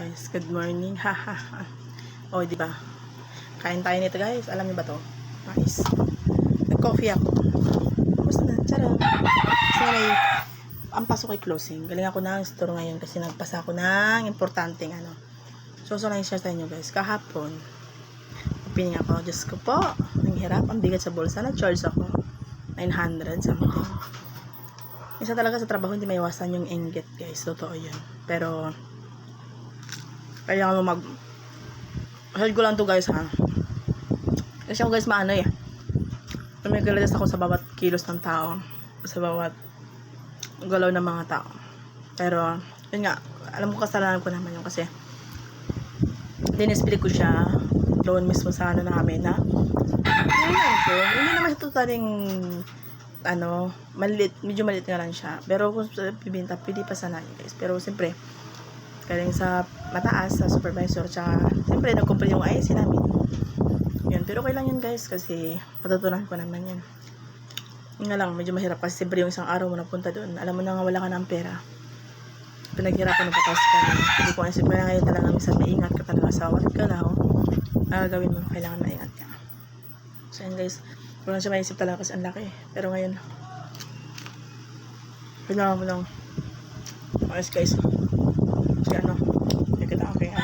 guys. Good morning. Ha ha ha. O, di ba? Kain tayo nito guys. Alam niyo ba to? Nice. Nag-coffee ako. Gusto na. Charot. Kasi may ang pasok ay closing. Galing ako ng store ngayon kasi nagpasa ako ng importanteng ano. So, so lang share sa inyo guys. Kahapon, opening ako. Diyos ko po. Ang hirap. Ang bigat sa bulsa. Na-charge ako. 900 something. Isa talaga sa trabaho hindi maiwasan yung inggit guys. Totoo yun. Pero, kaya mo mag Heard ko lang to guys ha. Kasi ako guys maano eh. May kaladas ako sa bawat kilos ng tao. Sa bawat galaw ng mga tao. Pero, yun nga, alam ko kasalanan ko naman yun kasi dinispili ko siya doon mismo sa ano namin na yun lang po. Hindi naman siya totaling ano, maliit, medyo maliit nga lang siya. Pero kung bibinta, pwede pa sana guys. Pero siyempre, galing sa mataas, sa supervisor, tsaka siyempre nagkumpul yung IC namin. Yun, pero okay lang yun guys kasi matutunan ko naman yun. Yun nga lang, medyo mahirap kasi siyempre yung isang araw mo napunta doon, alam mo na nga wala ka ng pera. Pinaghirapan ng patas ka. Hindi ko isip kaya ngayon talaga minsan maingat ka talaga sa what ka na. Ah, gawin mo, kailangan maingat ka. So yun guys, wala siya maisip talaga kasi ang laki. Pero ngayon, kailangan mo lang ayos guys. Ano, nakita ang aking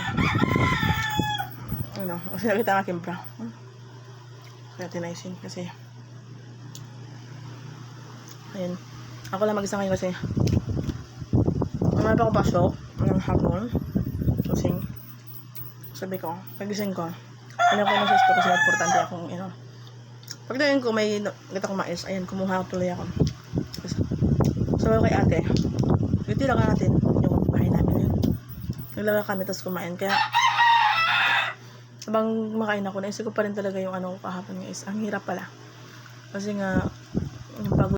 ano. Kasi nakita ang aking bra. Hmm. Kaya tinaisin kasi ayun. Ako lang mag-isa ngayon kasi wala pa ako pasok ng hapon. Kasi sabi ko, pagising ko, ano ko ng ko kasi importante akong, you know, Pagdating ko, may nakita kong mais. Ayan, kumuha tuloy ako. Sabi ko kay ate, dito lang natin yung bahay namin yun. Naglaga kami, tapos kumain. Kaya, habang makain ako, naisip ko pa rin talaga yung ano ko kahapon guys. Ang hirap pala. Kasi nga, yung pagod